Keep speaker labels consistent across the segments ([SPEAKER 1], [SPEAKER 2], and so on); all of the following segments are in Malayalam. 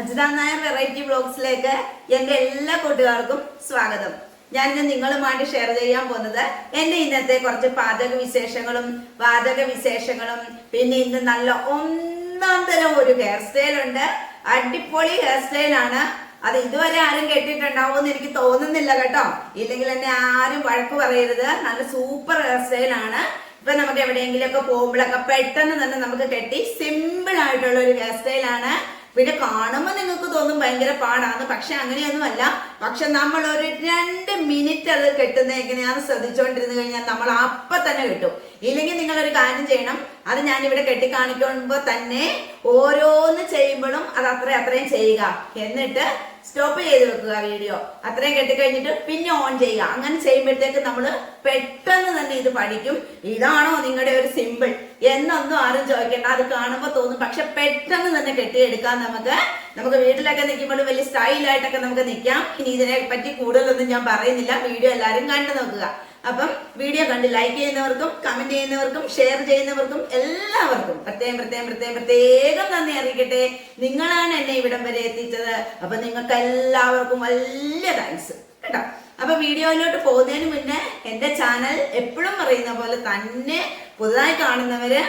[SPEAKER 1] അജിത നായർ വെറൈറ്റി ബ്ലോഗ്സിലേക്ക് എന്റെ എല്ലാ കൂട്ടുകാർക്കും സ്വാഗതം. ഞാൻ ഇന്ന് നിങ്ങളുമായിട്ട് ഷെയർ ചെയ്യാൻ പോകുന്നത് എന്റെ ഇന്നത്തെ കുറച്ച് പാചക വിശേഷങ്ങളും വാചക വിശേഷങ്ങളും പിന്നെ ഇന്ന് നല്ല ഒന്നാം തരം ഒരു ഹെയർ സ്റ്റൈൽ ഉണ്ട്. അടിപൊളി ഹെയർ സ്റ്റൈൽ ആണ്. അത് ഇതുവരെ ആരും കേട്ടിട്ടുണ്ടാവുമെന്ന് എനിക്ക് തോന്നുന്നില്ല കേട്ടോ. ഇല്ലെങ്കിൽ എന്നെ ആരും വഴക്ക് പറയരുത്. നല്ല സൂപ്പർ ഹെയർ സ്റ്റൈൽ ആണ്. ഇപ്പൊ നമുക്ക് എവിടെയെങ്കിലും ഒക്കെ പോകുമ്പോഴൊക്കെ പെട്ടെന്ന് തന്നെ നമുക്ക് കെട്ടി സിമ്പിൾ ആയിട്ടുള്ള ഒരു ഹെയർ സ്റ്റൈൽ ആണ്. പിന്നെ കാണുമ്പോൾ നിങ്ങൾക്ക് തോന്നും ഭയങ്കര പാടാണ്. പക്ഷെ അങ്ങനെയൊന്നുമല്ല. പക്ഷെ നമ്മൾ ഒരു രണ്ട് മിനിറ്റ് അത് കെട്ടുന്ന എങ്ങനെയാണെന്ന് ശ്രദ്ധിച്ചുകൊണ്ടിരുന്നു കഴിഞ്ഞാൽ നമ്മൾ അപ്പൊ തന്നെ കിട്ടും. ഇല്ലെങ്കിൽ നിങ്ങൾ ഒരു കാര്യം ചെയ്യണം. അത് ഞാൻ ഇവിടെ കെട്ടിക്കാണിക്കുമ്പോ തന്നെ ഓരോന്ന് ചെയ്യുമ്പോഴും അത് അത്രയും അത്രയും ചെയ്യുക. എന്നിട്ട് സ്റ്റോപ്പ് ചെയ്ത് വെക്കുക വീഡിയോ അത്രയും കെട്ടിക്കഴിഞ്ഞിട്ട് പിന്നെ ഓൺ ചെയ്യുക. അങ്ങനെ ചെയ്യുമ്പോഴത്തേക്ക് നമ്മൾ പെട്ടെന്ന് തന്നെ ഇത് പഠിക്കും. ഇതാണോ നിങ്ങളുടെ ഒരു സിമ്പിൾ എന്നൊന്നും ആരും ചോദിക്കേണ്ട. അത് കാണുമ്പോൾ തോന്നും. പക്ഷെ പെട്ടെന്ന് തന്നെ കെട്ടിയെടുക്കാൻ നമുക്ക് നമുക്ക് വീട്ടിലൊക്കെ നിൽക്കുമ്പോൾ വലിയ സ്റ്റൈലായിട്ടൊക്കെ നമുക്ക് നിൽക്കാം. ഇനി ഇതിനെ പറ്റി കൂടുതലൊന്നും ഞാൻ പറയുന്നില്ല. വീഡിയോ എല്ലാവരും കണ്ടു നോക്കുക. അപ്പം വീഡിയോ കണ്ട് ലൈക്ക് ചെയ്യുന്നവർക്കും കമന്റ് ചെയ്യുന്നവർക്കും ഷെയർ ചെയ്യുന്നവർക്കും എല്ലാവർക്കും പ്രത്യേകം പ്രത്യേകം പ്രത്യേകം പ്രത്യേകം നന്ദി അറിയിക്കട്ടെ. നിങ്ങളാണ് എന്നെ ഇവിടം വരെ എത്തിച്ചത്. അപ്പൊ നിങ്ങൾക്ക് എല്ലാവർക്കും വലിയ താങ്ക്സ് കേട്ടോ? അപ്പൊ വീഡിയോയിലോട്ട് പോകുന്നതിന് മുന്നേ എന്റെ ചാനൽ എപ്പോഴും പറയുന്ന പോലെ തന്നെ പുതുതായി കാണുന്നവര്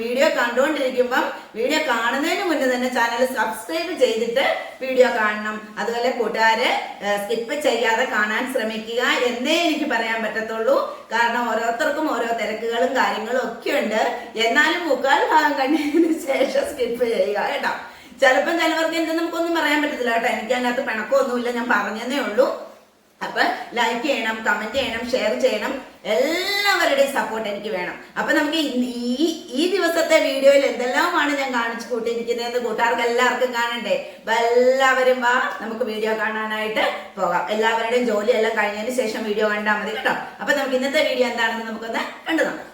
[SPEAKER 1] വീഡിയോ കണ്ടുകൊണ്ടിരിക്കുമ്പം വീഡിയോ കാണുന്നതിന് മുന്നേ തന്നെ ചാനൽ സബ്സ്ക്രൈബ് ചെയ്തിട്ട് വീഡിയോ കാണണം. അതുപോലെ കൂട്ടുകാര് സ്കിപ്പ് ചെയ്യാതെ കാണാൻ ശ്രമിക്കുക എന്നേ എനിക്ക് പറയാൻ പറ്റത്തുള്ളൂ. കാരണം ഓരോരുത്തർക്കും ഓരോ തിരക്കുകളും കാര്യങ്ങളും ഒക്കെ ഉണ്ട്. എന്നാലും മുക്കാൽ ഭാഗം കണ്ടതിന് ശേഷം സ്കിപ്പ് ചെയ്യുക കേട്ടോ. ചിലപ്പം ചിലവർക്ക് എന്ത് നമുക്കൊന്നും പറയാൻ പറ്റത്തില്ല കേട്ടോ. എനിക്ക് അതിനകത്ത് പിണക്കമൊന്നുമില്ല. ഞാൻ പറഞ്ഞതേ ഉള്ളൂ. അപ്പൊ ലൈക്ക് ചെയ്യണം കമന്റ് ചെയ്യണം ഷെയർ ചെയ്യണം എല്ലാവരുടെയും സപ്പോർട്ട് എനിക്ക് വേണം. അപ്പൊ നമുക്ക് ഈ ഈ ദിവസത്തെ വീഡിയോയിൽ എന്തെല്ലാമാണ് ഞാൻ കാണിച്ചു കൂട്ടിയിരിക്കുന്നതെന്ന് കൂട്ടുകാർക്ക് എല്ലാവർക്കും കാണണ്ടേ? അപ്പൊ എല്ലാവരും വാ നമുക്ക് വീഡിയോ കാണാനായിട്ട് പോകാം. എല്ലാവരുടെയും ജോലി എല്ലാം കഴിഞ്ഞതിന് ശേഷം വീഡിയോ കണ്ടാൽ മതി കേട്ടോ. അപ്പൊ നമുക്ക് ഇന്നത്തെ വീഡിയോ എന്താണെന്ന് നമുക്കൊന്ന് കണ്ടു നോക്കാം.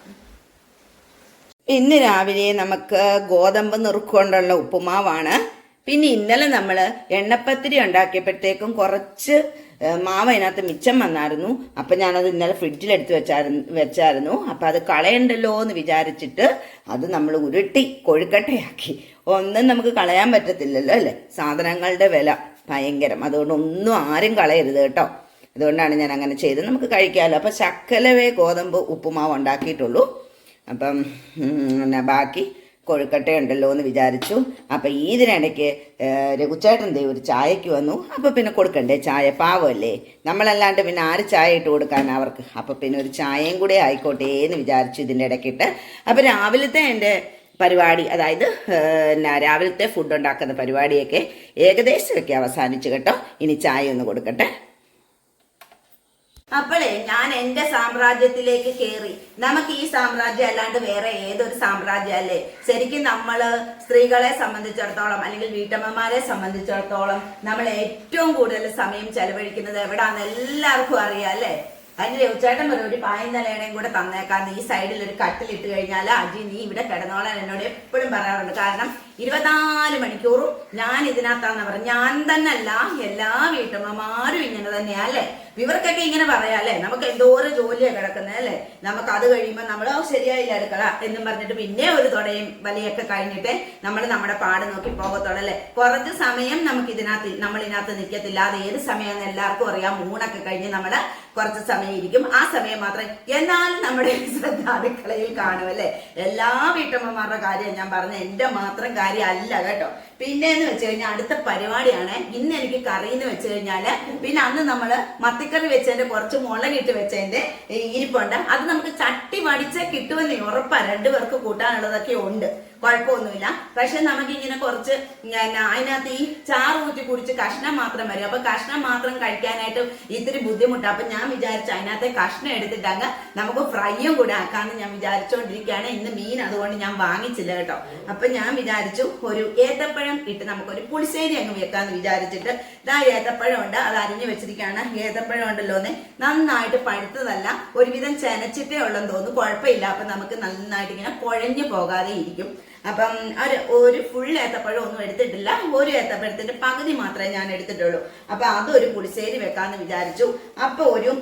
[SPEAKER 1] ഇന്ന് രാവിലെ നമുക്ക് ഗോതമ്പ് നുറുക്കൊണ്ടുള്ള ഉപ്പുമാവാണ്. പിന്നെ ഇന്നലെ നമ്മൾ എണ്ണപ്പത്തിരി ഉണ്ടാക്കിയപ്പോഴത്തേക്കും കുറച്ച് മാവ് അതിനകത്ത് മിച്ചം വന്നായിരുന്നു. അപ്പം ഞാനത് ഇന്നലെ ഫ്രിഡ്ജിലെടുത്ത് വെച്ചായിരുന്നു വെച്ചായിരുന്നു അപ്പം അത് കളയണ്ടല്ലോ എന്ന് വിചാരിച്ചിട്ട് അത് നമ്മൾ ഉരുട്ടി കൊഴുക്കട്ടയാക്കി. ഒന്നും നമുക്ക് കളയാൻ പറ്റത്തില്ലല്ലോ അല്ലേ? സാധനങ്ങളുടെ വില ഭയങ്കരം. അതുകൊണ്ട് ഒന്നും ആരും കളയരുത് കേട്ടോ. അതുകൊണ്ടാണ് ഞാൻ അങ്ങനെ ചെയ്ത് നമുക്ക് കഴിക്കാമല്ലോ അപ്പം ശക്കലവേ ഗോതമ്പ് ഉപ്പുമാവ് ഉണ്ടാക്കിയിട്ടുള്ളൂ. അപ്പം പിന്നെ ബാക്കി കൊഴുക്കട്ട ഉണ്ടല്ലോ എന്ന് വിചാരിച്ചു. അപ്പൊ ഇതിനിടയ്ക്ക് രഘുച്ചേട്ടൻ ദേവ് ഒരു ചായക്ക് വന്നു. അപ്പൊ പിന്നെ കൊടുക്കണ്ടേ? ചായ പാവമല്ലേ നമ്മളല്ലാണ്ട് പിന്നെ ആര് ചായ ഇട്ട് കൊടുക്കാൻ അവർക്ക്? അപ്പൊ പിന്നെ ഒരു ചായയും കൂടെ ആയിക്കോട്ടെ എന്ന് വിചാരിച്ചു ഇതിന്റെ ഇടയ്ക്കിട്ട്. അപ്പൊ രാവിലത്തെ എന്റെ പരിപാടി അതായത് എന്നാ രാവിലത്തെ ഫുഡ് ഉണ്ടാക്കുന്ന പരിപാടിയൊക്കെ ഏകദേശമൊക്കെ അവസാനിച്ചു കേട്ടോ. ഇനി ചായ ഒന്ന് കൊടുക്കട്ടെ. അപ്പോളേ ഞാൻ എന്റെ സാമ്രാജ്യത്തിലേക്ക് കയറി നമുക്ക് ഈ സാമ്രാജ്യം അല്ലാണ്ട് വേറെ ഏതൊരു സാമ്രാജ്യം അല്ലേ? ശരിക്കും നമ്മൾ സ്ത്രീകളെ സംബന്ധിച്ചിടത്തോളം അല്ലെങ്കിൽ വീട്ടമ്മമാരെ സംബന്ധിച്ചിടത്തോളം നമ്മൾ ഏറ്റവും കൂടുതൽ സമയം ചെലവഴിക്കുന്നത് എവിടാന്ന് എല്ലാവർക്കും അറിയാം അല്ലേ? അതിന് രവിചേട്ടൻ പറയും ഒരു പായും കൂടെ തന്നേക്കാന്ന്. ഈ സൈഡിൽ ഒരു കട്ടിലിട്ട് കഴിഞ്ഞാൽ അജി നീ ഇവിടെ കിടന്നോളാൻ എന്നോട് എപ്പോഴും പറയാറുണ്ട്. കാരണം ഇരുപത്തിനാല് മണിക്കൂറും ഞാൻ ഇതിനകത്താന്ന് പറഞ്ഞു. ഞാൻ തന്നല്ല എല്ലാ വീട്ടമ്മമാരും ഇങ്ങനെ തന്നെയാ അല്ലേ? ഇവർക്കൊക്കെ ഇങ്ങനെ പറയാം അല്ലേ? നമുക്ക് എന്തോരം ജോലിയാണ് കിടക്കുന്നത് അല്ലേ? നമുക്ക് അത് കഴിയുമ്പോൾ നമ്മൾ "ഓ, ശരിയായില്ല അടുക്കള എന്നും പറഞ്ഞിട്ട് പിന്നെ ഒരു തുടയും വലിയൊക്കെ കഴിഞ്ഞിട്ട് നമ്മൾ നമ്മുടെ പാട് നോക്കി പോകത്തുള്ളൂ അല്ലേ? കുറച്ച് സമയം നമുക്ക് ഇതിനകത്ത് നമ്മൾ ഇതിനകത്ത് നിൽക്കത്തില്ല അത് ഏത് സമയമെന്ന് എല്ലാവർക്കും അറിയാം. മൂണൊക്കെ കഴിഞ്ഞ് നമ്മൾ കുറച്ച് സമയം ഇരിക്കും. ആ സമയം മാത്രം എന്നാലും നമ്മുടെ ശ്രദ്ധ അടുക്കളയിൽ കാണും അല്ലേ? എല്ലാ വീട്ടമ്മമാരുടെ കാര്യം ഞാൻ പറഞ്ഞ എന്റെ മാത്രം കാര്യമല്ല കേട്ടോ. പിന്നെ എന്ന് വെച്ച് കഴിഞ്ഞാൽ അടുത്ത പരിപാടിയാണ്. ഇന്ന് എനിക്ക് കറി എന്ന് വെച്ച് കഴിഞ്ഞാൽ പിന്നെ അന്ന് നമ്മൾ മത്തിക്കറി വെച്ചതിന്റെ കുറച്ച് മുളകിട്ട് വെച്ചതിന്റെ ഇരിപ്പുണ്ട്. അത് നമുക്ക് ചട്ടി വടിച്ച് കിട്ടുമെന്ന് ഉറപ്പാ. രണ്ടുപേർക്ക് കൂട്ടാനുള്ളതൊക്കെ ഉണ്ട്. കുഴപ്പമൊന്നുമില്ല. പക്ഷെ നമുക്ക് ഇങ്ങനെ കുറച്ച് അതിനകത്ത് ഈ ചാറ് ഊറ്റി കുടിച്ച് കഷ്ണം മാത്രം വരും അപ്പൊ കഷ്ണം മാത്രം കഴിക്കാനായിട്ട് ഇത്തിരി ബുദ്ധിമുട്ടാണ് അപ്പൊ ഞാൻ വിചാരിച്ചു അതിനകത്തെ കഷ്ണം എടുത്തിട്ടങ്ങ് നമുക്ക് ഫ്രൈയും കൂടെ ആക്കാന്ന് ഞാൻ വിചാരിച്ചുകൊണ്ടിരിക്കുകയാണ് ഇന്ന് മീൻ അതുകൊണ്ട് ഞാൻ വാങ്ങിച്ചില്ല കേട്ടോ. അപ്പൊ ഞാൻ വിചാരിച്ചു ഒരു ഏത്തപ്പഴം ഇട്ട് നമുക്കൊരു പുളിശ്ശേരി അങ്ങ് വെക്കാന്ന് വിചാരിച്ചിട്ട്. ഇതാ ഏത്തപ്പഴം ഉണ്ട്. അത് അരിഞ്ഞു വെച്ചിരിക്കുകയാണ്. ഏത്തപ്പഴം ഉണ്ടല്ലോ എന്ന് നന്നായിട്ട് പഴുത്തതല്ല ഒരുവിധം ചെനച്ചിട്ടേ ഉള്ളെന്ന് തോന്നുന്നു. കുഴപ്പമില്ല. അപ്പൊ നമുക്ക് നന്നായിട്ട് ഇങ്ങനെ കുഴഞ്ഞു പോകാതെ ഇരിക്കും. അപ്പം ഒരു ഒരു ഫുൾ ഏത്തപ്പഴം ഒന്നും എടുത്തിട്ടില്ല. ഒരു ഏത്തപ്പഴത്തിന്റെ പകുതി മാത്രമേ ഞാൻ എടുത്തിട്ടുള്ളൂ. അപ്പൊ അതൊരു പുളിശ്ശേരി വെക്കാന്ന് വിചാരിച്ചു. അപ്പൊ ഒരു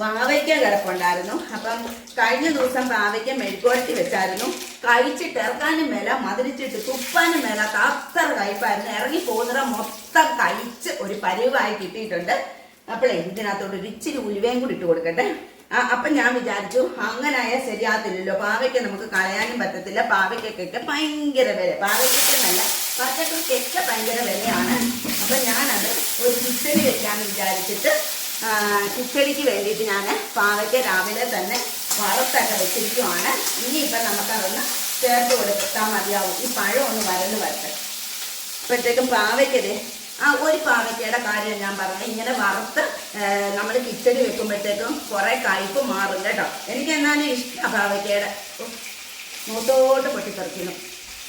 [SPEAKER 1] പാവയ്ക്ക കിടപ്പുണ്ടായിരുന്നു. അപ്പം കഴിഞ്ഞ ദിവസം പാവയ്ക്ക മെഴുക്കുവരട്ടി വെച്ചായിരുന്നു. കഴിച്ചിട്ട് ഇറക്കാനും മേല മതിരിച്ചിട്ട് തുപ്പാനും മേല അത്ര കഴിപ്പായിരുന്നു ഇറങ്ങി പോകുന്നത് മൊത്തം കഴിച്ച് ഒരു പരിവായി കിട്ടിയിട്ടുണ്ട്. അപ്പോഴേ ഇതിനകത്തോട്ട് ഒരു ഇച്ചിരി ഉലുവയും കൂടി ഇട്ട് കൊടുക്കട്ടെ. അപ്പൊ ഞാൻ വിചാരിച്ചു അങ്ങനായ ശരിയാകത്തില്ലല്ലോ. പാവയ്ക്ക് നമുക്ക് കളയാനും പറ്റത്തില്ല. പാവയ്ക്കൊക്കെ ഭയങ്കര വില. പാവയ്ക്കൊക്കെന്നല്ല പച്ചക്കറിക്കൊക്കെ ഭയങ്കര വിലയാണ്. അപ്പൊ ഞാനത് ഒരു കിച്ചടി വെക്കാന്ന് വിചാരിച്ചിട്ട് കിച്ചടിക്ക് വേണ്ടിയിട്ട് ഞാൻ പാവയ്ക്ക് രാവിലെ തന്നെ വറുത്തൊക്കെ വെച്ചിരിക്കുവാണ്. ഇനിയിപ്പം നമുക്കതൊന്ന് ചേർത്ത് കൊടുത്താൽ മതിയാവും. ഈ പഴം ഒന്ന് വരന്ന് വരട്ടെ. അപ്പോഴത്തേക്കും പാവയ്ക്കത് ആ ഒരു പാവയ്ക്കയുടെ കാര്യം ഞാൻ പറഞ്ഞു ഇങ്ങനെ വറുത്ത് നമ്മൾ കിച്ചടി വെക്കുമ്പോഴത്തേക്കും കുറേ കയ്പ് മാറും കേട്ടോ. എനിക്ക് എന്നാലും ഇഷ്ടമാണ് പാവയ്ക്കയുടെ. മൂത്തോട്ട് പൊട്ടിത്തെറിക്കുന്നു.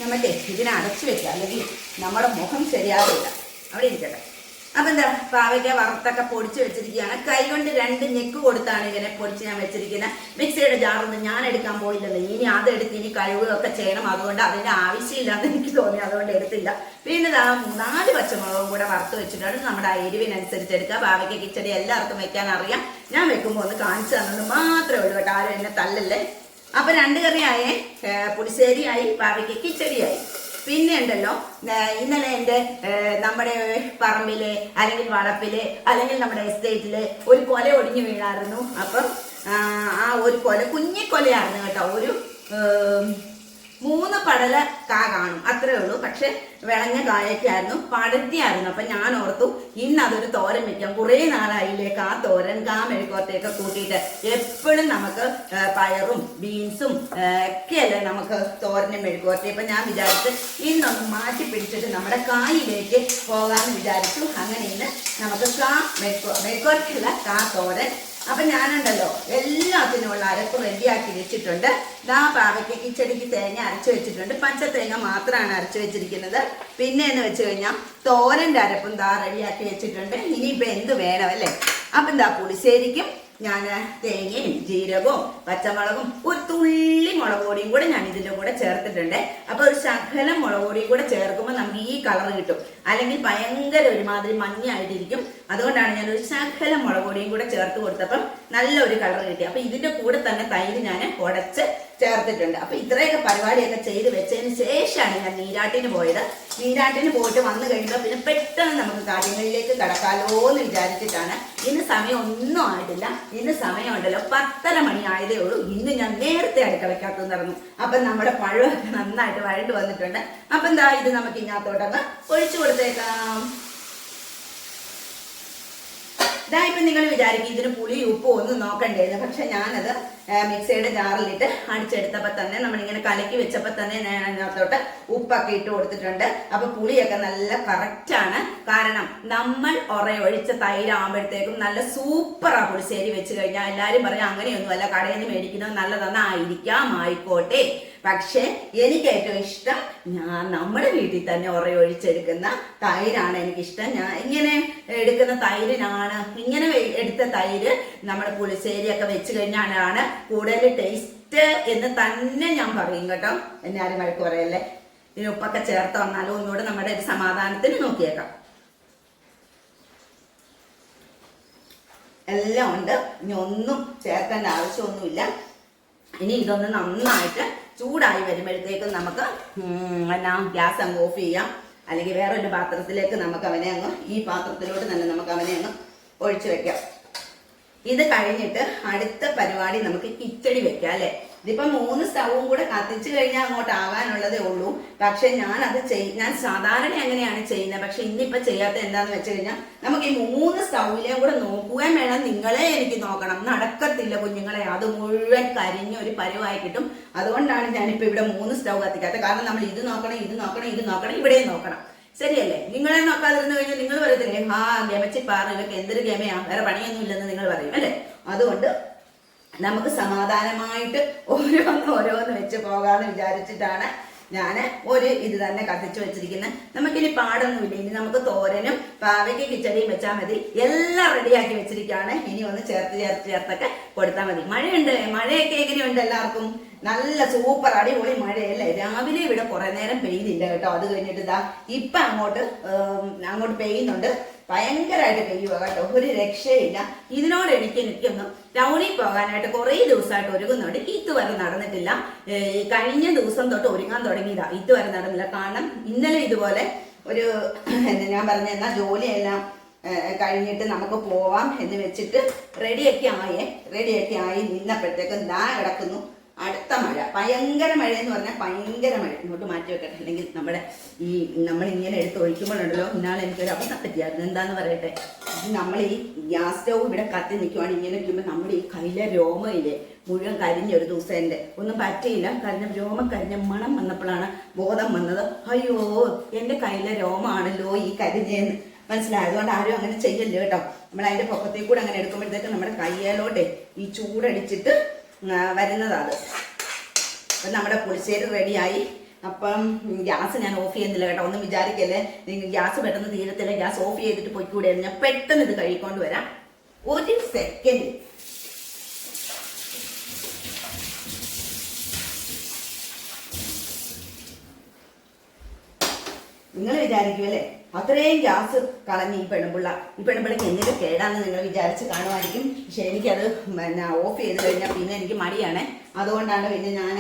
[SPEAKER 1] നമുക്ക് ഇതിനെ അടച്ചു വെക്കാം അല്ലെങ്കിൽ നമ്മുടെ മുഖം ശരിയാവില്ല. അവിടെ ഇരിക്കട്ടെ. അപ്പം എന്താ പാവയ്ക്ക വറുത്തൊക്കെ പൊടിച്ച് വെച്ചിരിക്കുകയാണ്. കൈ കൊണ്ട് രണ്ട് ഞെക്ക് കൊടുത്താണ് ഇങ്ങനെ പൊടിച്ച് ഞാൻ വെച്ചിരിക്കുന്നത്. മിക്സിയുടെ ജാറൊന്നും ഞാൻ എടുക്കാൻ പോയില്ലല്ലോ ഇനി അതെടുത്ത് ഇനി കഴിവുകയൊക്കെ ചെയ്യണം. അതുകൊണ്ട് അതിന്റെ ആവശ്യമില്ലാന്ന് എനിക്ക് തോന്നി. അതുകൊണ്ട് എടുത്തില്ല. പിന്നെ ദാ നാല് പച്ചമുളകും കൂടെ വറുത്ത് വെച്ചിട്ടാണ് നമ്മുടെ എരിവിനനുസരിച്ച് എടുക്കുക പാവയ്ക്ക കിച്ചടി എല്ലാവർക്കും വെക്കാൻ അറിയാം. ഞാൻ വെക്കുമ്പോൾ ഒന്ന് കാണിച്ചു തന്നത് മാത്രമേ ഉള്ളൂ കേട്ടോ. ആരും എന്നെ തല്ലല്ലേ? അപ്പൊ രണ്ട് കറിയായേ. പുളിശ്ശേരിയായി പാവയ്ക്ക് കിച്ചടിയായി. പിന്നെ ഉണ്ടല്ലോ ഇന്നലെ എന്റെ നമ്മുടെ പറമ്പിൽ അല്ലെങ്കിൽ വളപ്പിൽ അല്ലെങ്കിൽ നമ്മുടെ എസ്റ്റേറ്റിൽ ഒരു കൊല ഒടിഞ്ഞു വീണായിരുന്നു. അപ്പം ആ, ഒരു കൊല കുഞ്ഞിക്കൊലയായിരുന്നു കേട്ടോ. ഒരു മൂന്ന് പടല കാ കാണും. അത്രേ ഉള്ളൂ. പക്ഷെ വിളഞ്ഞ കായൊക്കെയായിരുന്നു പടത്തിയായിരുന്നു. അപ്പൊ ഞാൻ ഓർത്തു ഇന്ന് അതൊരു തോരൻ വെക്കാം. കുറേ നാളായില്ലേ കാ തോരൻ കാ മെഴുക്കോട്ടയൊക്കെ കൂട്ടിയിട്ട് എപ്പോഴും നമുക്ക് പയറും ബീൻസും ഒക്കെയല്ലേ നമുക്ക് തോരനും മെഴുക്കോട്ടയും അപ്പൊ ഞാൻ വിചാരിച്ചു ഇന്നൊന്ന് മാറ്റി പിടിച്ചിട്ട് നമ്മുടെ കായിലേക്ക് പോകാമെന്ന് വിചാരിച്ചു. അങ്ങനെ ഇന്ന് നമുക്ക് കാ മെഴുക്കോ മെഴുക്കോത്തിയുള്ള കാ തോരൻ അപ്പൊ ഞാനുണ്ടല്ലോ എല്ലാത്തിനുമുള്ള അരപ്പ് റെഡിയാക്കി വെച്ചിട്ടുണ്ട്. ദാ പാവയ്ക്ക് ചെടിക്ക് തേങ്ങ അരച്ചു വെച്ചിട്ടുണ്ട്. പച്ച തേങ്ങ മാത്രമാണ് അരച്ചു വെച്ചിരിക്കുന്നത്. പിന്നെ എന്ന് വെച്ച് കഴിഞ്ഞാൽ തോരന്റെ അരപ്പും ദാ റെഡിയാക്കി വെച്ചിട്ടുണ്ട്. ഇനിയിപ്പോൾ എന്ത് വേണം അല്ലേ? അപ്പം എന്താ പുളിശ്ശേരിക്കും ഞാൻ തേങ്ങയും ജീരകവും പച്ചമുളകും ഒരു തുള്ളി മുളക് പൊടിയും കൂടെ ഞാൻ ഇതിന്റെ കൂടെ ചേർത്തിട്ടുണ്ട്. അപ്പോൾ ഒരു ശകലം മുളക് പൊടിയും കൂടെ ചേർക്കുമ്പോൾ നമുക്ക് ഈ കളർ കിട്ടും. അല്ലെങ്കിൽ ഭയങ്കര ഒരുമാതിരി മഞ്ഞായിട്ടിരിക്കും. അതുകൊണ്ടാണ് ഞാൻ ഒരു ശകലം മുളക് പൊടിയും കൂടെ ചേർത്ത് കൊടുത്തപ്പം നല്ലൊരു കളർ കിട്ടി. അപ്പോൾ ഇതിന്റെ കൂടെ തന്നെ തൈര് ഞാൻ ഉടച്ച് ചേർത്തിട്ടുണ്ട്. അപ്പോൾ ഇത്രയൊക്കെ പരിപാടിയൊക്കെ ചെയ്ത് വെച്ചതിന് ശേഷമാണ് ഞാൻ നീരാട്ടിന് പോയത്. നീരാട്ടിന് പോയിട്ട് വന്നു കഴിയുമ്പോൾ പിന്നെ പെട്ടെന്ന് നമുക്ക് കാര്യങ്ങളിലേക്ക് കടക്കാലോ എന്ന് വിചാരിച്ചിട്ടാണ്. ഇന്ന് സമയം ഒന്നും ആയിട്ടില്ല. ഇന്ന് സമയമുണ്ടല്ലോ. പത്തര മണി ആയതേ ഉള്ളൂ. ഇന്ന് ഞാൻ നേരത്തെ അടുക്കളയ്ക്കകത്ത് നിറഞ്ഞു അപ്പം നമ്മുടെ പഴമൊക്കെ നന്നായിട്ട് വഴണ്ട് വന്നിട്ടുണ്ട്. അപ്പം എന്താ ഇത് നമുക്ക് ഇതിനകത്തോട്ടൊന്ന് ഒഴിച്ചു കൊടുത്തേക്കാം. ഇതാ ഇപ്പൊ നിങ്ങൾ വിചാരിക്കും ഇതിന് പുളി ഉപ്പ് ഒന്നും നോക്കണ്ടേന്ന് പക്ഷെ ഞാനത് മിക്സിയുടെ ജാറിലിട്ട് അടിച്ചെടുത്തപ്പോ തന്നെ നമ്മളിങ്ങനെ കലക്കി വെച്ചപ്പോൾ തന്നെ ഞാൻ അതിനകത്തോട്ട് ഉപ്പൊക്കെ ഇട്ട് കൊടുത്തിട്ടുണ്ട്. അപ്പൊ പുളിയൊക്കെ നല്ല കറക്റ്റ് ആണ്. കാരണം നമ്മൾ ഒറയൊഴിച്ച തൈരാകുമ്പോഴത്തേക്കും നല്ല സൂപ്പറാ പുളിശ്ശേരി വെച്ച് കഴിഞ്ഞാൽ എല്ലാരും പറയും അങ്ങനെയൊന്നുമല്ല കടയിൽ നിന്ന് മേടിക്കുന്നത് നല്ലതെന്നായിരിക്കാം ആയിക്കോട്ടെ. പക്ഷേ എനിക്ക് ഏറ്റവും ഇഷ്ടം ഞാൻ നമ്മുടെ വീട്ടിൽ തന്നെ ഉറയൊഴിച്ചെടുക്കുന്ന തൈരാണ് എനിക്കിഷ്ടം. ഞാൻ ഇങ്ങനെ എടുക്കുന്ന തൈരിനാണ് ഇങ്ങനെ എടുത്ത തൈര് നമ്മുടെ പുളിശ്ശേരിയൊക്കെ വെച്ച് കഴിഞ്ഞാലാണ് കൂടുതൽ ടേസ്റ്റ് എന്ന് തന്നെ ഞാൻ പറയും കേട്ടോ. എന്നെ ആരും വഴക്ക് പറയല്ലേ? ഇനി ഉപ്പൊക്കെ ചേർത്ത് വന്നാലോ ഒന്നുകൂടെ നമ്മുടെ ഒരു സമാധാനത്തിന് നോക്കിയേക്കാം. എല്ലാം ഉണ്ട്. ഇനി ഒന്നും ചേർക്കേണ്ട ആവശ്യമൊന്നുമില്ല. ഇനി ഇതൊന്ന് നന്നായിട്ട് ചൂടായി വരുമ്പോഴത്തേക്കും നമുക്ക് എന്നാ ഗ്യാസ് അങ്ങ് ഓഫ് ചെയ്യാം. അല്ലെങ്കിൽ വേറൊരു പാത്രത്തിലേക്ക് നമുക്ക് അവനെ അങ്ങ് ഈ പാത്രത്തിലോട്ട് തന്നെ നമുക്ക് അവനെ അങ്ങ് ഒഴിച്ചു വെക്കാം. ഇത് കഴിഞ്ഞിട്ട് അടുത്ത പരിപാടി നമുക്ക് കിച്ചടി വെക്കാം അല്ലെ? ഇതിപ്പോ മൂന്ന് സ്റ്റവും കൂടെ കത്തിച്ചു കഴിഞ്ഞാൽ അങ്ങോട്ട് ആവാനുള്ളതേ ഉള്ളൂ. പക്ഷെ ഞാൻ അത് ചെയ് ഞാൻ സാധാരണ അങ്ങനെയാണ് ചെയ്യുന്നത്. പക്ഷെ ഇന്നിപ്പോ ചെയ്യാത്ത എന്താന്ന് വെച്ച് കഴിഞ്ഞാൽ നമുക്ക് ഈ മൂന്ന് സ്റ്റൗവിലെയും കൂടെ നോക്കുകയും വേണം. നിങ്ങളെ എനിക്ക് നോക്കണം. നടക്കത്തില്ല കുഞ്ഞുങ്ങളെ. അത് മുഴുവൻ കരിഞ്ഞ ഒരു പരുവായി കിട്ടും. അതുകൊണ്ടാണ് ഞാനിപ്പോ ഇവിടെ മൂന്ന് സ്റ്റൗ കത്തിക്കാത്തത്. കാരണം നമ്മൾ ഇത് നോക്കണം ഇത് നോക്കണം ഇത് നോക്കണം ഇവിടെയും നോക്കണം. ശരിയല്ലേ? നിങ്ങളെ നോക്കാതിരുന്നു കഴിഞ്ഞാൽ നിങ്ങൾ പറയത്തില്ലേ? ആ ഗമച്ചി പാറ ഇവക്ക് എന്തൊരു ഗമയാ? വേറെ പണിയൊന്നും ഇല്ലെന്ന് നിങ്ങൾ പറയും അല്ലേ? അതുകൊണ്ട് നമുക്ക് സമാധാനമായിട്ട് ഓരോന്ന് ഓരോന്ന് വെച്ച് പോകാന്ന് വിചാരിച്ചിട്ടാണ് ഞാൻ ഒരു ഇത് തന്നെ കത്തിച്ചു വെച്ചിരിക്കുന്നത് നമുക്കിനി പാടൊന്നുമില്ല. ഇനി നമുക്ക് തോരനും പാവയ്ക്ക് കിച്ചടിയും വെച്ചാൽ മതി. എല്ലാം റെഡിയാക്കി വെച്ചിരിക്കുകയാണ്. ഇനി ഒന്ന് ചേർത്ത് ചേർത്ത് ചേർത്തൊക്കെ കൊടുത്താൽ മതി. മഴയുണ്ട്? മഴയൊക്കെ എങ്ങനെയുണ്ട് എല്ലാവർക്കും? നല്ല സൂപ്പർ അടിപൊളി മഴയല്ലേ? രാവിലെ ഇവിടെ കുറെ നേരം പെയ്തില്ല കേട്ടോ. അത് കഴിഞ്ഞിട്ട് ഇതാ ഇപ്പൊ അങ്ങോട്ട് അങ്ങോട്ട് പെയ്യുന്നുണ്ട്. ഭയങ്കരമായിട്ട് പെയ്യുക കേട്ടോ. ഒരു രക്ഷയില്ല. ഇതിനോട് എനിക്ക് എനിക്കൊന്നും ടൗണിൽ പോകാനായിട്ട് കുറേ ദിവസമായിട്ട് ഒരുങ്ങുന്നുണ്ട്. ഇതുവരെ നടന്നിട്ടില്ല. കഴിഞ്ഞ ദിവസം തൊട്ട് ഒരുങ്ങാൻ തുടങ്ങിയതാ. ഇതുവരെ നടന്നില്ല. കാരണം ഇന്നലെ ഇതുപോലെ ഒരു ഞാൻ പറഞ്ഞ എന്നാ ജോലിയെല്ലാം കഴിഞ്ഞിട്ട് നമുക്ക് പോവാം എന്ന് വെച്ചിട്ട് റെഡിയൊക്കെ ആയേ. റെഡിയൊക്കെ ആയി നിന്നപ്പോഴത്തേക്കും ദാ കിടക്കുന്നു. അടുത്ത മഴ. ഭയങ്കര മഴ എന്ന് പറഞ്ഞാൽ ഭയങ്കര മഴ. ഇങ്ങോട്ട് മാറ്റി വെക്കട്ടെ. അല്ലെങ്കിൽ നമ്മുടെ ഈ നമ്മൾ ഇങ്ങനെ എടുത്ത് ഒഴിക്കുമ്പോഴുണ്ടല്ലോ ഇന്നാൾ എനിക്കൊരു അബദ്ധം പറ്റിയായിരുന്നു. എന്താന്ന് പറയട്ടെ? നമ്മൾ ഈ ഗ്യാസ് സ്റ്റൗ ഇവിടെ കത്തി നിൽക്കുവാണ്. ഇങ്ങനെ നിൽക്കുമ്പോൾ നമ്മുടെ ഈ കയ്യിലെ രോമയില്ലേ മുഴുവൻ കരിഞ്ഞ ഒരു ദിവസം എന്റെ. ഒന്നും പറ്റിയില്ല. കരിഞ്ഞ രോമം കരിഞ്ഞ മണം വന്നപ്പോഴാണ് ബോധം വന്നത്. അയ്യോ എന്റെ കയ്യിലെ രോമാണല്ലോ ഈ കരിഞ്ഞെന്ന്. മനസ്സിലായി? അതുകൊണ്ട് ആരും അങ്ങനെ ചെയ്യല്ലേ കേട്ടോ. നമ്മൾ അതിന്റെ പൊക്കത്തിൽ കൂടെ അങ്ങനെ എടുക്കുമ്പോഴത്തേക്ക് നമ്മുടെ കയ്യേലോട്ടെ ഈ ചൂടടിച്ചിട്ട് ആ, വരുന്നതാ അപ്പം നമ്മുടെ പുളിശ്ശേരി റെഡിയായി. അപ്പം ഗ്യാസ് ഞാൻ ഓഫ് ചെയ്യുന്നില്ല കേട്ടോ. ഒന്നും വിചാരിക്കല്ലേ? നിങ്ങൾ ഗ്യാസ് പെട്ടെന്ന് തീരത്തില്ല. ഗ്യാസ് ഓഫ് ചെയ്തിട്ട് പൊയ്ക്കൂടെ ഞാൻ പെട്ടെന്ന് ഇത് കഴിക്കൊണ്ട് വരാം. ഒരു സെക്കൻഡ് നിങ്ങൾ വിചാരിക്കുമല്ലേ അത്രയും ഗ്യാസ് കളഞ്ഞ് ഈ പെണ്ണുപിള്ള ഈ പെണ്ണുപിള്ളക്ക് എന്തെങ്കിലും കേടാന്ന് നിങ്ങൾ വിചാരിച്ച് കാണുമായിരിക്കും. പക്ഷെ എനിക്കത് പിന്നെ ഓഫ് ചെയ്ത് കഴിഞ്ഞാൽ പിന്നെ എനിക്ക് മടിയാണ്. അതുകൊണ്ടാണ് പിന്നെ ഞാൻ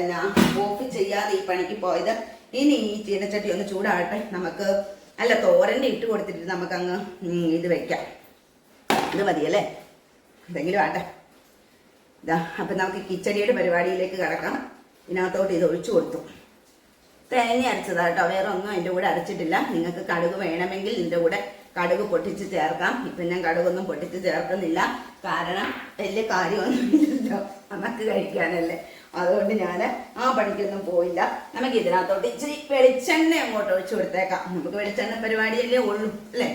[SPEAKER 1] എന്നാ ഓഫ് ചെയ്യാതെ ഈ പണിക്ക് പോയത്. ഇനി ഈ ചീനച്ചട്ടി ഒന്ന് ചൂടാകട്ടെ. നമുക്ക് അല്ല തോരന്റെ ഇട്ട് കൊടുത്തിട്ട് നമുക്കങ്ങ് ഇത് വെക്കാം. ഇത് മതിയല്ലേ എന്തെങ്കിലും ആട്ടെ. ഇതാ അപ്പം നമുക്ക് കിച്ചടിയുടെ പരിപാടിയിലേക്ക് കിടക്കാം. ഇതിനകത്തോട്ട് ഇത് ഒഴിച്ചു കൊടുത്തു. തേങ്ങ അരച്ചതാ കേട്ടോ വേറെ ഒന്നും അതിന്റെ കൂടെ അരച്ചിട്ടില്ല. നിങ്ങൾക്ക് കടുക് വേണമെങ്കിൽ ഇതിന്റെ കൂടെ കടുക് പൊട്ടിച്ച് ചേർക്കാം. ഇപ്പം ഞാൻ കടുകൊന്നും പൊട്ടിച്ച് ചേർക്കുന്നില്ല. കാരണം വലിയ കാര്യമൊന്നുമില്ലല്ലോ. നമുക്ക് കഴിക്കാനല്ലേ. അതുകൊണ്ട് ഞാൻ ആ പണിക്കൊന്നും പോയില്ല. നമുക്ക് ഇതിനകത്തോട്ട് ഇച്ചിരി വെളിച്ചെണ്ണ അങ്ങോട്ട് ഒഴിച്ചു കൊടുത്തേക്കാം. നമുക്ക് വെളിച്ചെണ്ണ പരിപാടിയല്ലേ ഉള്ളൂ അല്ലേ?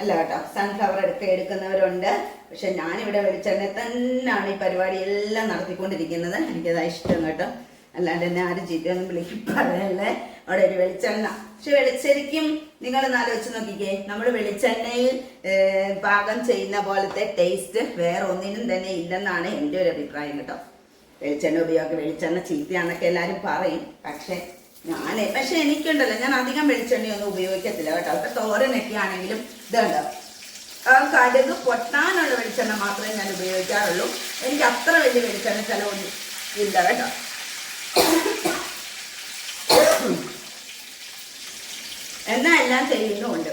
[SPEAKER 1] അല്ല കേട്ടോ. സൺഫ്ലവർ എടുക്ക എടുക്കുന്നവരുണ്ട്. പക്ഷെ ഞാനിവിടെ വെളിച്ചെണ്ണ തന്നെയാണ് ഈ പരിപാടി എല്ലാം നടത്തിക്കൊണ്ടിരിക്കുന്നത്. എനിക്കതാ ഇഷ്ടം കേട്ടോ. അല്ലാണ്ട് എന്നെ ആരും ചീത്തയൊന്നും വിളിക്കും പറയല്ലേ? അവിടെ ഒരു വെളിച്ചെണ്ണ. പക്ഷെ വെളിച്ചെരിക്കും നിങ്ങൾ ആലോചിച്ച് നോക്കിക്കേ. നമ്മൾ വെളിച്ചെണ്ണയിൽ പാകം ചെയ്യുന്ന പോലത്തെ ടേസ്റ്റ് വേറെ ഒന്നിനും തന്നെ ഇല്ലെന്നാണ് എന്റെ ഒരു അഭിപ്രായം കേട്ടോ. വെളിച്ചെണ്ണ ഉപയോഗം വെളിച്ചെണ്ണ ചീത്തയാണെന്നൊക്കെ എല്ലാവരും പറയും. പക്ഷേ ഞാൻ പക്ഷെ എനിക്കുണ്ടല്ലോ ഞാൻ അധികം വെളിച്ചെണ്ണയൊന്നും ഉപയോഗിക്കത്തില്ല കേട്ടോ. ഇപ്പൊ തോരനൊക്കെ ആണെങ്കിലും ഇതുണ്ടോ? കടുക് പൊട്ടാനുള്ള വെളിച്ചെണ്ണ മാത്രമേ ഞാൻ ഉപയോഗിക്കാറുള്ളൂ. എനിക്ക് അത്ര വലിയ വെളിച്ചെണ്ണ ചിലവൊന്നും ഇല്ല കേട്ടോ. എന്നാ എല്ലാം ചെയ്യുന്നുമുണ്ട്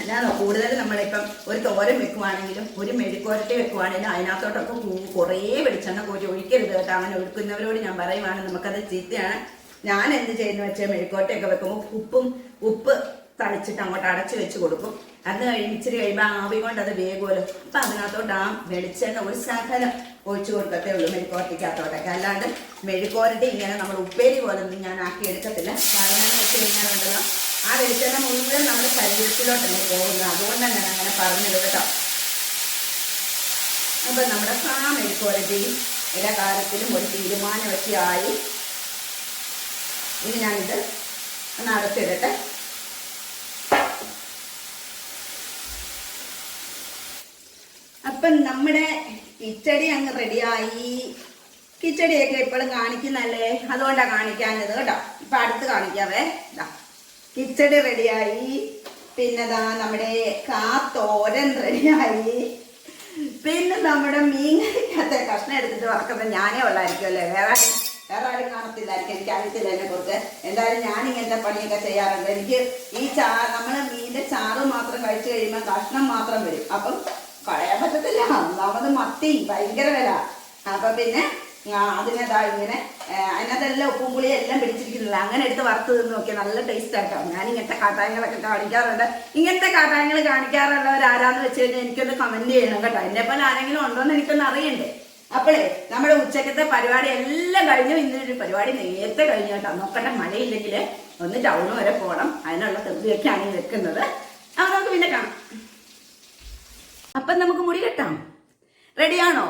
[SPEAKER 1] അല്ലാതെ കൂടുതൽ നമ്മളിപ്പം ഒരു തോരൻ വെക്കുവാണെങ്കിലും ഒരു മെഴുക്കുവരട്ടി വെക്കുവാണെങ്കിലും അതിനകത്തോട്ടൊക്കെ കുറേ വെളിച്ചെണ്ണ കോരി ഒഴിക്കരുത് കേട്ടോ. അങ്ങനെ ഒഴുക്കുന്നവരോട് ഞാൻ പറയുവാണ് നമുക്കത് ചീത്തയാണ്. ഞാൻ എന്ത് ചെയ്യുന്ന വെച്ചാൽ മെഴുക്കോട്ടയൊക്കെ വെക്കുമ്പോൾ ഉപ്പും ഉപ്പ് തളിച്ചിട്ട് അങ്ങോട്ട് അടച്ചു വെച്ച് കൊടുക്കും. അത് കഴിഞ്ഞ് ഇച്ചിരി കഴിയുമ്പോൾ ആവി കൊണ്ട് അത് വേഗമല്ലോ അപ്പം അതിനകത്തോട്ട് ആ വെളിച്ചെണ്ണ ഒരു ശകലം ഒഴിച്ചു കൊടുക്കത്തേ ഉള്ളൂ മെഴുക്കോരട്ടിക്കകത്തോട്ടൊക്കെ അല്ലാണ്ട് മെഴുക്കോരട്ടി ഇങ്ങനെ നമ്മൾ ഉപ്പേരി പോലെ ഒന്നും ഞാൻ ആക്കി എടുക്കത്തില്ല. കാരണം വെച്ച് കഴിഞ്ഞാലുണ്ടല്ലോ ആ വെളിച്ചെണ്ണ മുഴുവൻ നമ്മുടെ ശരീരത്തിലോട്ടല്ലേ പോകുന്നത്. അതുകൊണ്ട് ഞാൻ അങ്ങനെ പറഞ്ഞത് കേട്ടോ. അപ്പൊ നമ്മുടെ ആ മെഴുക്കോരട്ടി എല്ലാ കാര്യത്തിലും ഒരു തീരുമാനമൊക്കെ ആയി. ഇനി ഞാനിത് ഒന്ന് അടച്ചിടട്ടെ. അപ്പം നമ്മുടെ കിച്ചടി അങ്ങ് റെഡിയായി കിച്ചടിയൊക്കെ എപ്പോഴും കാണിക്കുന്നല്ലേ? അതുകൊണ്ടാണ് കാണിക്കാഞ്ഞത് കേട്ടോ. ഇപ്പൊ അടുത്ത് കാണിക്കാവേ. ഇതാ കിച്ചടി റെഡിയായി പിന്നെ ദാ നമ്മുടെ കാത്തോരൻ റെഡിയായി പിന്നെ നമ്മുടെ മീൻകറിക്കകത്തെ കഷ്ണം എടുത്തിട്ട് വറക്കുന്നത് ഞാനേ ഉള്ളായിരിക്കും അല്ലേ? വേറെ വേറെ ആരും കാണത്തില്ലായിരിക്കും. എനിക്ക് അറിയത്തില്ല എന്നെ കുറിച്ച് എന്തായാലും ഞാൻ ഇങ്ങനത്തെ പണിയൊക്കെ ചെയ്യാറുണ്ട്. എനിക്ക് ഈ ചാ നമ്മൾ മീനിന്റെ ചാറ് മാത്രം കഴിച്ചു കഴിയുമ്പോൾ കഷ്ണം മാത്രം വരും. അപ്പം കളയാൻ പറ്റത്തില്ല. ഒന്നാമത് മത്തി ഭയങ്കര വില. അപ്പൊ പിന്നെ അതിനെതാ ഇങ്ങനെ അതിനകത്തെല്ലാം ഉപ്പും പുളിയും എല്ലാം പിടിച്ചിരിക്കുന്നില്ല. അങ്ങനെ എടുത്ത് വറുത്ത് തിന്ന് നോക്കിയാൽ നല്ല ടേസ്റ്റ് ആട്ടോ. ഞാൻ ഇങ്ങനത്തെ കാട്ടായങ്ങളൊക്കെ കാണിക്കാറുണ്ട്. ഇങ്ങനത്തെ കാട്ടായങ്ങൾ കാണിക്കാറുള്ളവർ ആരാന്ന് വെച്ച് കഴിഞ്ഞാൽ എനിക്കൊന്ന് കമന്റ് ചെയ്യണം കേട്ടോ. എന്നെ പോലെ ആരെങ്കിലും ഉണ്ടോ എന്ന് എനിക്കൊന്ന് അറിയണ്ടേ. അപ്പോഴേ നമ്മുടെ ഉച്ചക്കത്തെ പരിപാടി എല്ലാം കഴിഞ്ഞു. ഇന്നൊരു പരിപാടി നേരത്തെ കഴിഞ്ഞു കേട്ടോ. നോക്കട്ടെ മഴയില്ലെങ്കിൽ ഒന്ന് ടൗൺ വരെ പോകണം അതിനുള്ള തെളിവൊക്കെയാണ് ഈ വെക്കുന്നത്. അപ്പൊ നമുക്ക് പിന്നെ കാണാം. അപ്പം നമുക്ക് മുടി കെട്ടാം. റെഡിയാണോ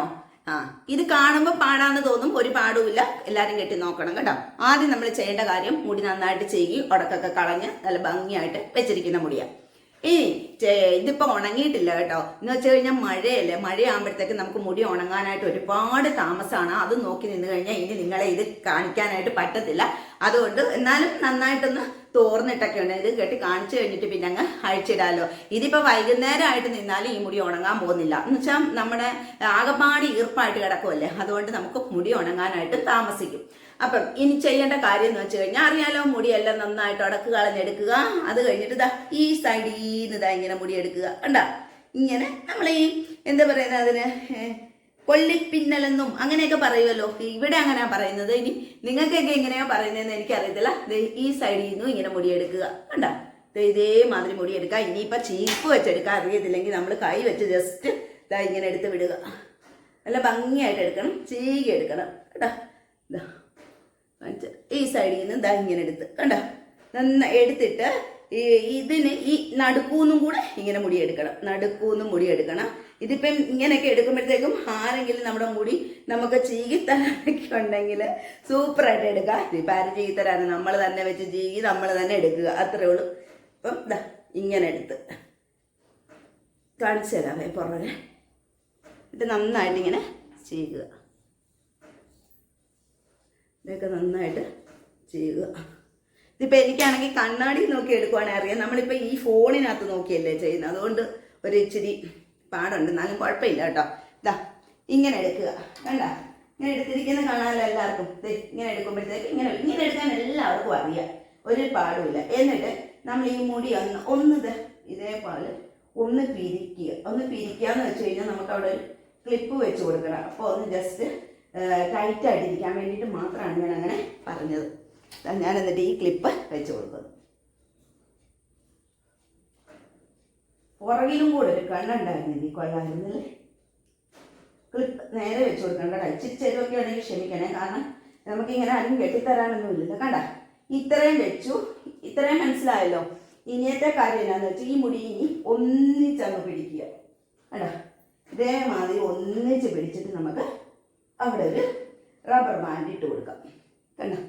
[SPEAKER 1] ആ ഇത് കാണുമ്പോൾ പാടാന്ന് തോന്നും ഒരു പാടുമില്ല എല്ലാവരും കെട്ടി നോക്കണം കേട്ടോ. ആദ്യം നമ്മൾ ചെയ്യേണ്ട കാര്യം മുടി നന്നായിട്ട് ചെയ്യി ഉടക്കൊക്കെ കളഞ്ഞ് നല്ല ഭംഗിയായിട്ട് വെച്ചിരിക്കുന്ന മുടിയാണ് ഇനി ഇതിപ്പോൾ ഇതിപ്പോ ഉണങ്ങിയിട്ടില്ല കേട്ടോ. എന്ന് വെച്ച് കഴിഞ്ഞാൽ മഴയല്ലേ. മഴയാകുമ്പോഴത്തേക്ക് നമുക്ക് മുടി ഉണങ്ങാനായിട്ട് ഒരുപാട് താമസമാണ് അത് നോക്കി നിന്ന് കഴിഞ്ഞാൽ ഇനി നിങ്ങളെ ഇത് കാണിക്കാനായിട്ട് പറ്റത്തില്ല. അതുകൊണ്ട് എന്നാലും നന്നായിട്ടൊന്ന് തോർന്നിട്ടൊക്കെ ഉണ്ട് ഇത് കെട്ടി കാണിച്ചു കഴിഞ്ഞിട്ട് പിന്നെ അങ്ങ് അഴിച്ചിടാലോ. ഇതിപ്പോ വൈകുന്നേരമായിട്ട് നിന്നാലും ഈ മുടി ഉണങ്ങാൻ പോകുന്നില്ല. എന്ന് വെച്ചാൽ നമ്മുടെ ആകപ്പാടി ഈർപ്പായിട്ട് കിടക്കുമല്ലേ അതുകൊണ്ട് നമുക്ക് മുടി ഉണങ്ങാനായിട്ട് താമസിക്കും. അപ്പം ഇനി ചെയ്യേണ്ട കാര്യം എന്ന് വെച്ച് കഴിഞ്ഞാൽ അറിയാലോ മുടിയെല്ലാം നന്നായിട്ട് ഉടക്ക് കളഞ്ഞെടുക്കുക അത് കഴിഞ്ഞിട്ട് ഇതാ ഈ സൈഡിൽ നിന്ന് ഇതാ ഇങ്ങനെ മുടി എടുക്കുക. ഉണ്ടാ ഇങ്ങനെ നമ്മൾ ഈ എന്താ പറയുന്നത് അതിന്? ഏ, കൊള്ളിപ്പിന്നലെന്നും അങ്ങനെയൊക്കെ പറയുമല്ലോ ഇവിടെ അങ്ങനെ പറയുന്നത്. ഇനി നിങ്ങൾക്കൊക്കെ എങ്ങനെയാ പറയുന്നതെന്ന് എനിക്കറിയത്തില്ല. ഈ സൈഡിൽ നിന്നും ഇങ്ങനെ മുടിയെടുക്കുക. കണ്ട? ഇതേമാതിരി മുടിയെടുക്കുക. ഇനിയിപ്പോൾ ചീപ്പ് വെച്ചെടുക്കാൻ അറിയത്തില്ലെങ്കിൽ നമ്മൾ കൈ വെച്ച് ജസ്റ്റ് ഇതാ ഇങ്ങനെ എടുത്ത് വിടുക. നല്ല ഭംഗിയായിട്ട് എടുക്കണം. ചീകി എടുക്കണം. കേട്ടോ ഇതാ ഈ സൈഡിൽ നിന്ന് ഇതാ ഇങ്ങനെ എടുത്ത്. കണ്ടോ? നന്ന എടുത്തിട്ട് ഇതിന് ഈ നടുക്കൂന്നും കൂടെ ഇങ്ങനെ മുടി എടുക്കണം നടുക്കൂന്നും മുടി എടുക്കണം ഇതിപ്പം ഇങ്ങനെയൊക്കെ എടുക്കുമ്പോഴത്തേക്കും ആരെങ്കിലും നമ്മുടെ മുടി നമുക്ക് ചീകിത്തരാനൊക്കെ ഉണ്ടെങ്കിൽ സൂപ്പറായിട്ട് എടുക്കാം. ഇതിപ്പോൾ ആരും ചീകിത്തരാണ് നമ്മൾ തന്നെ വെച്ച് ചീകി നമ്മൾ തന്നെ എടുക്കുക. അത്രേ ഉള്ളൂ. അപ്പം ദാ ഇങ്ങനെ എടുത്ത്. കാണിച്ചു തരാമേ പുറകെ. ഇത് നന്നായിട്ട് ഇങ്ങനെ ചെയ്യുക ഇതൊക്കെ നന്നായിട്ട് ചെയ്യുക ഇതിപ്പോൾ എനിക്കാണെങ്കിൽ കണ്ണാടി നോക്കി എടുക്കുവാണെങ്കിൽ അറിയാം. നമ്മളിപ്പോൾ ഈ ഫോണിനകത്ത് നോക്കിയല്ലേ ചെയ്യുന്നത്. അതുകൊണ്ട് ഒരു ഇച്ചിരി പാടുണ്ട്. എന്നാലും കുഴപ്പമില്ല കേട്ടോ. ഇതാ ഇങ്ങനെ എടുക്കുക. കണ്ട? ഇങ്ങനെ എടുത്തിരിക്കുന്ന കാണാനല്ലോ എല്ലാവർക്കും. ഇങ്ങനെ എടുക്കുമ്പോഴത്തേക്ക് ഇങ്ങനെ ഇങ്ങനെ എടുക്കാൻ എല്ലാവർക്കും അറിയാം. ഒരു പാടുമില്ല. എന്നിട്ട് നമ്മൾ ഈ മുടി ഒന്ന് ഒന്ന് ദേ ഇതേപോലെ ഒന്ന് പിരിക്കുക. ഒന്ന് പിരിക്കുക എന്ന് വെച്ച് കഴിഞ്ഞാൽ നമുക്ക് അവിടെ ഒരു ക്ലിപ്പ് വെച്ച് കൊടുക്കണം. അപ്പോൾ ഒന്ന് ജസ്റ്റ് ടൈറ്റ് ആയിട്ടിരിക്കാൻ വേണ്ടിയിട്ട് മാത്രമാണ് ഞാൻ അങ്ങനെ പറഞ്ഞത്. ഞാൻ എന്നിട്ട് ഈ ക്ലിപ്പ് വെച്ച് കൊടുക്കുന്നു പുറകിലും കൂടെ ഒരു കണ്ണുണ്ടായിരുന്നില്ല ഈ കൊള്ളായിരുന്നില്ലേ? ക്ലിപ്പ് നേരെ വെച്ച് കൊടുക്കണം കേട്ടോ. ഇച്ചിരി ചെരുവൊക്കെ ആണെങ്കിൽ ക്ഷമിക്കണേ. കാരണം നമുക്കിങ്ങനെ ആരും കെട്ടിത്തരാനൊന്നും ഇല്ലല്ലോ കണ്ട? ഇത്രയും വെച്ചു. ഇത്രയും മനസ്സിലായല്ലോ. ഇനിയത്തെ കാര്യം എന്നാന്ന് വെച്ചാൽ ഈ മുടി ഇനി ഒന്നിച്ചങ്ങ് പിടിക്കുക. കണ്ടോ? ഇതേമാതിരി ഒന്നിച്ച് പിടിച്ചിട്ട് നമുക്ക് അവിടെ ഒരു റബ്ബർ ബാൻഡ് ഇട്ട് കൊടുക്കാം. കണ്ടോ?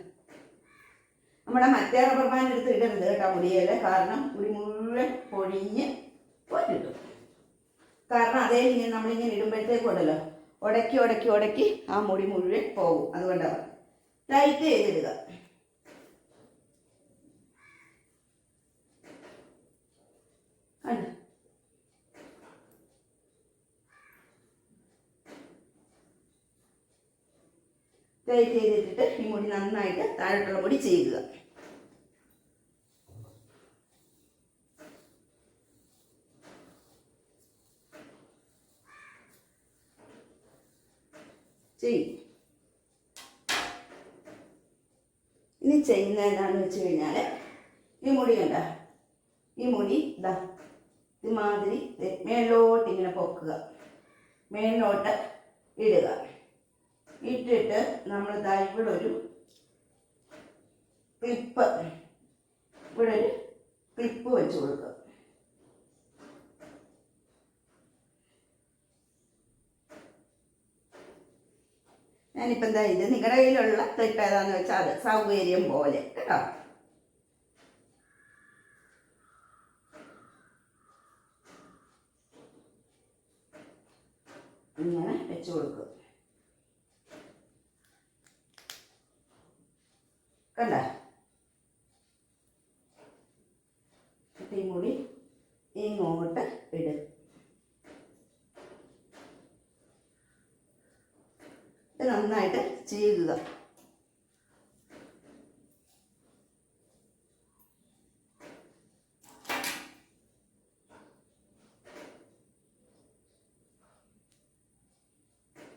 [SPEAKER 1] നമ്മുടെ മറ്റേ റബ്ബർ ബാൻഡ് എടുത്ത് ഇടരുത് കേട്ടോ മുടിയിൽ കാരണം മുടി മുഴുവൻ പൊഴിഞ്ഞ് പോറ്റിട്ടു കാരണം അതേ ഇങ്ങനെ നമ്മളിങ്ങനെ ഇടുമ്പോഴത്തേക്കും ഉണ്ടല്ലോ ഉടക്കി ഉടക്കി ഉടക്കി ആ മുടി മുഴുവൻ പോകും. അതുകൊണ്ടാണ് ടൈറ്റ് ചെയ്തിടുക. ടൈറ്റ് ചെയ്തിട്ടിട്ട് ഈ മുടി നന്നായിട്ട് താഴോട്ടുള്ള മുടി ചെയ്യുക. ചെയ്യും. ഇനി ചെയ്യുന്ന എന്താണെന്ന് വെച്ച് കഴിഞ്ഞാൽ ഈ മുടി കണ്ട? ഈ മുടി ഇതാ ഇമാതിരി മേളിലോട്ട് ഇങ്ങനെ പൊക്കുക. മേളിലോട്ട് ഇടുക. ഇട്ടിട്ട് നമ്മൾ ഇവിടെ ഒരു ക്ലിപ്പ് ഇവിടെ ഒരു ക്ലിപ്പ് വെച്ച് കൊടുക്കുക. ഞാനിപ്പോൾ എന്താ ഇത് നിങ്ങളുടെ കയ്യിലുള്ള ക്ലിപ്പ് ഏതാന്ന് വെച്ചാൽ അത് സൗകര്യം പോലെ കേട്ടോ ഇങ്ങനെ വെച്ച് കൊടുക്കും കണ്ട ഈ മുടി ഇങ്ങോട്ട് ഇടും ഇത് നന്നായിട്ട് ചെയ്യുക.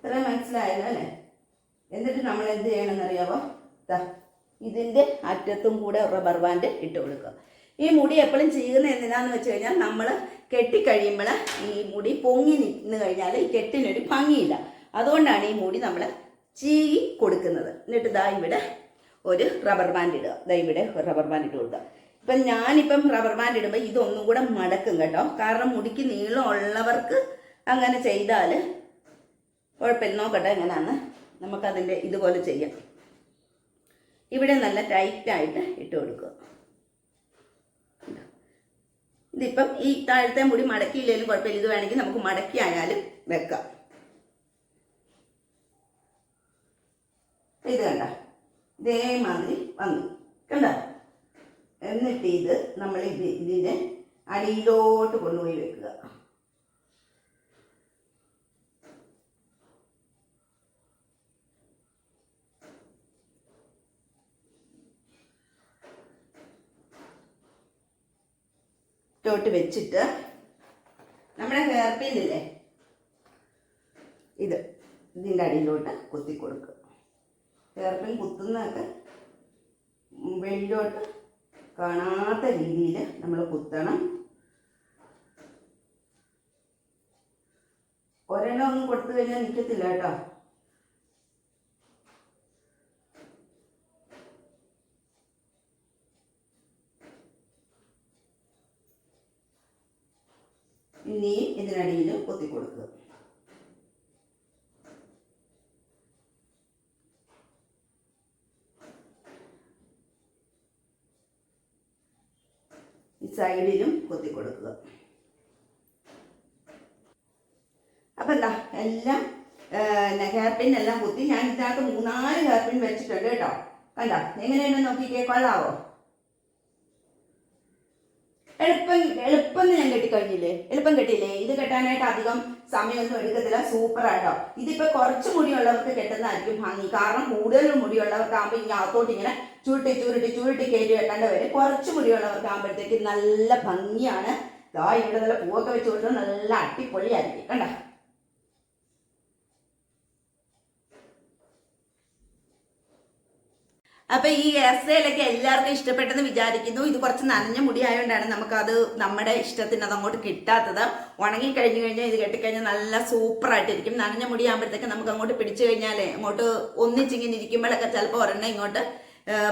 [SPEAKER 1] ഇത്രയും മനസ്സിലായല്ലോ അല്ലേ? എന്നിട്ട് നമ്മൾ എന്ത് ചെയ്യണമെന്നറിയാമോ ദാ ഇതിന്റെ അറ്റത്തും കൂടെ റബ്ബർ ബാൻഡ് ഇട്ട് കൊടുക്കുക. ഈ മുടി എപ്പോഴും ചെയ്യുന്ന എന്തിനാന്ന് വെച്ച് കഴിഞ്ഞാൽ നമ്മൾ കെട്ടിക്കഴിയുമ്പോൾ ഈ മുടി പൊങ്ങി നിന്ന് കഴിഞ്ഞാൽ ഈ കെട്ടിനൊരു ഭംഗിയില്ല. അതുകൊണ്ടാണ് ഈ മുടി നമ്മൾ ചീകി കൊടുക്കുന്നത്. എന്നിട്ട് ദാ ഇവിടെ ഒരു റബ്ബർ ബാൻഡ് ഇടുക. ദാ ഇവിടെ റബ്ബർ ബാൻഡ് ഇട്ട് കൊടുക്കുക. ഇപ്പം ഞാനിപ്പം റബ്ബർ ബാൻഡ് ഇടുമ്പോൾ ഇതൊന്നും കൂടെ മടക്കും കേട്ടോ. കാരണം മുടിക്ക് നീളമുള്ളവർക്ക് അങ്ങനെ ചെയ്താൽ കുഴപ്പമില്ല. നോക്കട്ടെ എങ്ങനെയാന്ന് നമുക്കതിന്റെ ഇതുപോലെ ചെയ്യാം. ഇവിടെ നല്ല ടൈറ്റായിട്ട് ഇട്ട് കൊടുക്കുക. ഇതിപ്പം ഈ താഴത്തെ മുടി മടക്കിയില്ലെങ്കിലും കുഴപ്പമില്ല. ഇത് വേണമെങ്കിൽ നമുക്ക് മടക്കി ആയാലും വെക്കാം. ഇത് കണ്ട. ഇതേമാതിരി വന്നു. കണ്ട? എന്നിട്ട് ഇത് നമ്മൾ ഇത് ഇതിനെ അടിയിലോട്ട് കൊണ്ടുപോയി വെക്കുക. ോട്ട് വെച്ചിട്ട് നമ്മുടെ ഹെയർ പിന്നില്ലേ ഇത് ഇതിന്റെ അടിയിലോട്ട് കുത്തി കൊടുക്കുക പിൻ കുത്തുന്നതൊക്കെ വെളിയിലോട്ട് കാണാത്ത രീതിയിൽ നമ്മൾ കുത്തണം. ഒരെണ്ണം ഒന്നും കൊടുത്തു കഴിഞ്ഞാൽ നിൽക്കത്തില്ല കേട്ടോ. ഇനിയും ഇതിനടിയിൽ കുത്തി കൊടുക്കുക ഈ സൈഡിലും കൊത്തി കൊടുക്കുക അപ്പം എന്താ എല്ലാം ഹെയർ പിൻ എല്ലാം കുത്തി. ഞാൻ ഇതിനകത്ത് മൂന്നാൽ ഹെയർ പിൻ വെച്ചിട്ടുണ്ട് കേട്ടോ. കണ്ട? എങ്ങനെയാണ് നോക്കിക്കേ കൊള്ളാവോ എളുപ്പം എളുപ്പം ഞാൻ കെട്ടിക്കഴിഞ്ഞില്ലേ? എളുപ്പം കെട്ടിയില്ലേ? ഇത് കെട്ടാനായിട്ട് അധികം സമയമൊന്നും എടുക്കത്തില്ല സൂപ്പർ ആട്ടോ. ഇതിപ്പോ കുറച്ച് മുടിയുള്ളവർക്ക് കെട്ടുന്നതായിരിക്കും ഭംഗി. കാരണം കൂടുതൽ മുടിയുള്ളവർക്കാകുമ്പോൾ ഇങ്ങനെ അകത്തോട്ട് ഇങ്ങനെ ചുരുട്ടി ചുരുട്ടി ചുരുട്ടി കയറ്റി വെക്കേണ്ട വരും. കുറച്ച് മുടിയുള്ളവർക്കാകുമ്പോഴത്തേക്ക് നല്ല ഭംഗിയാണ്. ഇവിടെ നല്ല പൂവൊക്കെ വെച്ച് കൊടുത്താൽ നല്ല അടിപൊളിയായിരിക്കും. കണ്ട? അപ്പൊ ഈ എസ് സ്റ്റൈലൊക്കെ എല്ലാവർക്കും ഇഷ്ടപ്പെട്ടെന്ന് വിചാരിക്കുന്നു. ഇത് കുറച്ച് നനഞ്ഞ മുടി ആയതുകൊണ്ടാണ് നമുക്കത് നമ്മുടെ ഇഷ്ടത്തിന് അത് അങ്ങോട്ട് കിട്ടാത്തത്. ഉണങ്ങി കഴിഞ്ഞു കഴിഞ്ഞാൽ ഇത് കെട്ടിക്കഴിഞ്ഞാൽ നല്ല സൂപ്പർ ആയിട്ടിരിക്കും നനഞ്ഞ മുടി ആകുമ്പോഴത്തേക്ക് നമുക്ക് അങ്ങോട്ട് പിടിച്ചു കഴിഞ്ഞാലേ അങ്ങോട്ട് ഒന്നിച്ചിങ്ങനെ ഇരിക്കുമ്പോഴൊക്കെ ചിലപ്പോൾ ഒരെണ്ണം ഇങ്ങോട്ട്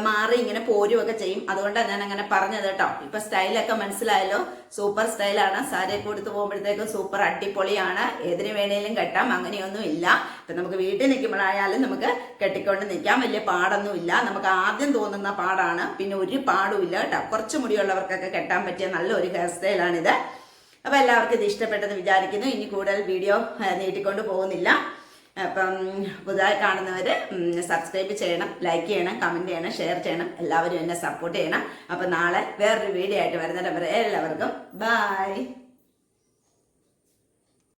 [SPEAKER 1] മാറി ഇങ്ങനെ പോരുമൊക്കെ ചെയ്യും. അതുകൊണ്ടാണ് ഞാൻ അങ്ങനെ പറഞ്ഞത് കേട്ടോ. ഇപ്പൊ സ്റ്റൈലൊക്കെ മനസ്സിലായല്ലോ. സൂപ്പർ സ്റ്റൈലാണ്. സാരിയൊക്കെ കൊടുത്ത് പോകുമ്പോഴത്തേക്കും സൂപ്പർ അടിപൊളിയാണ്. ഏതിനു വേണേലും കെട്ടാം. അങ്ങനെയൊന്നും ഇല്ല. ഇപ്പൊ നമുക്ക് വീട്ടിൽ നിൽക്കുമ്പോഴായാലും നമുക്ക് കെട്ടിക്കൊണ്ട് നിൽക്കാം. വലിയ പാടൊന്നും ഇല്ല. നമുക്ക് ആദ്യം തോന്നുന്ന പാടാണ്. പിന്നെ ഒരു പാടും ഇല്ല കേട്ടോ. കുറച്ച് മുടിയുള്ളവർക്കൊക്കെ കെട്ടാൻ പറ്റിയ നല്ലൊരു ഹെയർ സ്റ്റൈലാണിത്. അപ്പോൾ എല്ലാവർക്കും ഇത് ഇഷ്ടപ്പെട്ടെന്ന് വിചാരിക്കുന്നു. ഇനി കൂടുതൽ വീഡിയോ നീട്ടിക്കൊണ്ട് പോകുന്നില്ല. അപ്പം പുതുതായി കാണുന്നവർ സബ്സ്ക്രൈബ് ചെയ്യണം ലൈക്ക് ചെയ്യണം കമന്റ് ചെയ്യണം ഷെയർ ചെയ്യണം എല്ലാവരും എന്നെ സപ്പോർട്ട് ചെയ്യണം. അപ്പം നാളെ വേറൊരു വീഡിയോ ആയിട്ട് വരുന്നിടം വരെ എല്ലാവർക്കും ബായ്